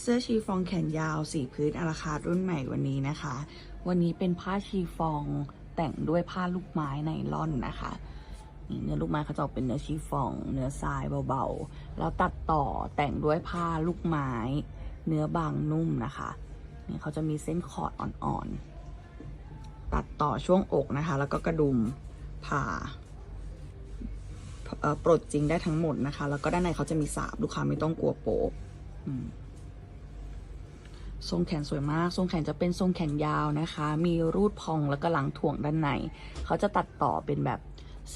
เสื้อชีฟองแขนยาวสีพื้นอาราคารุ่นใหม่วันนี้นะคะ วันนี้เป็นผ้าชีฟองแต่งด้วยผ้าลูกไม้ไนล่อนนะคะเนื้อลูกไม้เขาจะออกเป็นเนื้อชีฟอง เนื้อทรายเบาๆ แล้วตัดต่อแต่งด้วยผ้าลูกไม้ เนื้อบางนุ่มนะคะนี่เขาจะมีเส้นขอดอ่อนๆ ตัดต่อช่วงอกนะคะ แล้วก็กระดุมผ่าปลดจริงได้ทั้งหมดนะคะ แล้วก็ด้านในเขาจะมีสาบลูกค้าไม่ต้องกลัวโป๊ะอืม ทรงแขนสวยมาก ทรงแขนจะเป็นทรงแขนยาวนะคะ มีรูดพองแล้วก็หลังถ่วงด้านใน เขาจะตัดต่อเป็นแบบ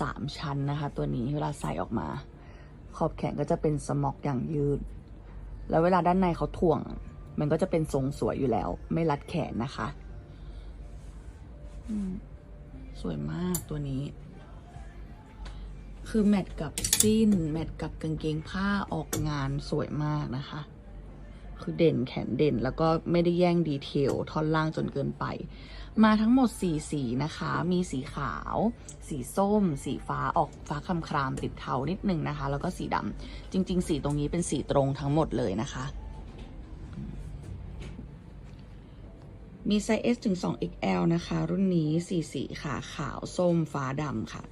สามชั้นนะคะ ตัวนี้เวลาใส่ออกมา ขอบแขนก็จะเป็นสมอกอย่างยืด แล้วเวลาด้านในเขาถ่วง มันก็จะเป็นทรงสวยอยู่แล้ว ไม่รัดแขนนะคะ สวยมากตัวนี้ คือแมทกับสิ้น แมทกับกางเกงผ้าออกงานสวยมากนะคะ คือเด่นแขนเด่น แล้วก็ไม่ได้แย่งดีเทลท่อนล่างจนเกินไป มาทั้งหมด 4 สีนะคะ มีสีขาว สีส้ม สีฟ้าออกฟ้าคำครามติดเทานิดนึงนะคะ แล้วก็สีดำจริง ๆ สีตรงนี้เป็นสีตรงทั้งหมดเลยนะคะมีไซส์ S ถึง 2XL นะคะ รุ่นนี้สีสีค่ะ ขาว ส้ม ฟ้าดำค่ะ